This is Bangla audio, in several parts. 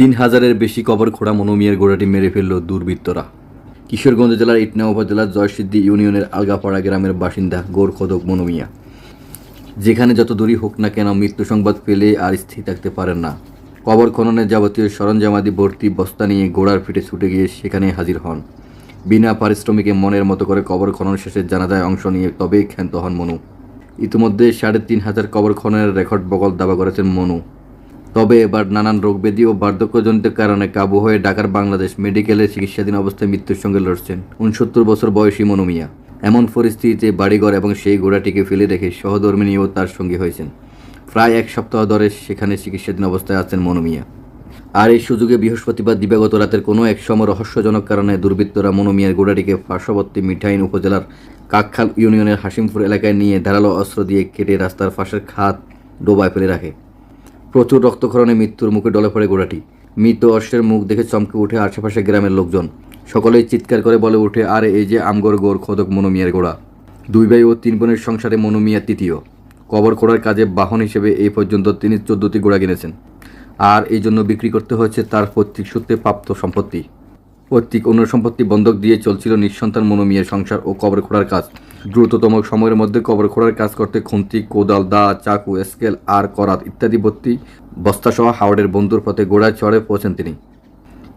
তিন হাজারের বেশি কবর খোঁড়া মনোমিয়ার গোড়াটি মেরে ফেলল দুর্বৃত্তরা। কিশোরগঞ্জ জেলার ইটনা উপজেলার জয়সিদ্ধি ইউনিয়নের আলগাপাড়া গ্রামের বাসিন্দা গোর খোদক মনোমিয়া। যেখানে যত দূরই হোক না কেন মৃত্যু সংবাদ পেলে আর স্থির থাকতে পারেন না। কবর খননের যাবতীয় সরঞ্জামাদি, ভর্তি, বস্তা নিয়ে গোড়ার ফিটে ছুটে গিয়ে সেখানে হাজির হন। বিনা পারিশ্রমিকে মনের মতো করে কবর খনন শেষে জানাজায় অংশ নিয়ে তবেই ক্ষান্ত হন মনু। ইতিমধ্যে সাড়ে তিন হাজার কবর খননের রেকর্ড বগল দাবা করেছেন মনু। তবে এবার নানান রোগব্যাধি ও বার্ধক্যজনিত কারণে কাবু হয়ে ঢাকার বাংলাদেশ মেডিকেলে চিকিৎসাধীন অবস্থায় মৃত্যুর সঙ্গে লড়ছেন উনসত্তর বছর বয়সী মনুমিয়া এমন পরিস্থিতিতে বাড়িঘর এবং সেই ঘোড়াটিকে ফেলে রেখে সহধর্মিনীও তার সঙ্গী হয়েছেন। প্রায় এক সপ্তাহ ধরে সেখানে চিকিৎসাধীন অবস্থায় আছেন মনুমিয়া আর এই সুযোগে বৃহস্পতিবার দিবাগত রাতের কোনো এক সময় রহস্যজনক কারণে দুর্বৃত্তরা মনুমিয়ার গোড়াটিকে পার্শ্ববর্তী মিঠাইন উপজেলার কাকখাল ইউনিয়নের হাসিমপুর এলাকায় নিয়ে ধারালো অস্ত্র দিয়ে কেটে রাস্তার পাশের খাত ডোবায় ফেলে রাখে। প্রচুর রক্তক্ষরণে মৃত্যুর মুখে ডলে পড়ে গোড়াটি। মৃত অশ্বের মুখ দেখে চমকে উঠে আশেপাশে গ্রামের লোকজন। সকলেই চিৎকার করে বলে উঠে আর, এই যে আমগর গোর খোদক মনোমিয়ার গোড়া। দুই ভাই ও তিন বোনের সংসারে মনোমিয়া তৃতীয়। কবর খোঁড়ার কাজে বাহন হিসেবে এই পর্যন্ত তিনি চোদ্দটি গোড়া কিনেছেন। আর এই জন্য বিক্রি করতে হয়েছে তার পৈতৃক সূত্রে প্রাপ্ত সম্পত্তি। পৈতৃক অন্য সম্পত্তি বন্ধক দিয়ে চলছিল নিঃসন্তান মনোমিয়ার সংসার ও কবর খোঁড়ার কাজ। দ্রুততম সময়ের মধ্যে কবর খোঁড়ার কাজ করতে খুন্তি, কোদাল, দা, চাকু, স্কেল, আর করাত ইত্যাদি ভর্তি বস্তাসহ হাওড়ের বন্ধুর পথে গোড়ায় চড়ে পৌঁছেন তিনি।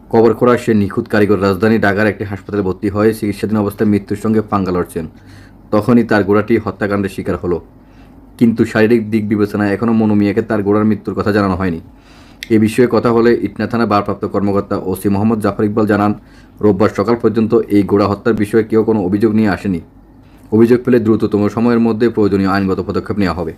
কবর খোঁড়ার সে নিখুঁত কারিগর রাজধানী ঢাকার একটি হাসপাতালে ভর্তি হয়ে চিকিৎসাধীন অবস্থায় মৃত্যুর সঙ্গে পাঙ্গা লড়ছেন। তখনই তার গোড়াটি হত্যাকাণ্ডের শিকার হলো। কিন্তু শারীরিক দিক বিবেচনায় এখনও মনোমিয়াকে তার গোড়ার মৃত্যুর কথা জানানো হয়নি। এ বিষয়ে কথা হলে ইটনা থানা ভারপ্রাপ্ত কর্মকর্তা ওসি মোহাম্মদ জাফর ইকবাল জানান, রোববার সকাল পর্যন্ত এই গোড়া হত্যার বিষয়ে কেউ কোনো অভিযোগ নিয়ে আসেনি। অভিযোগ পেলে দ্রুততম সময়ের মধ্যে প্রয়োজনীয় আইনগত পদক্ষেপ নেওয়া হবে।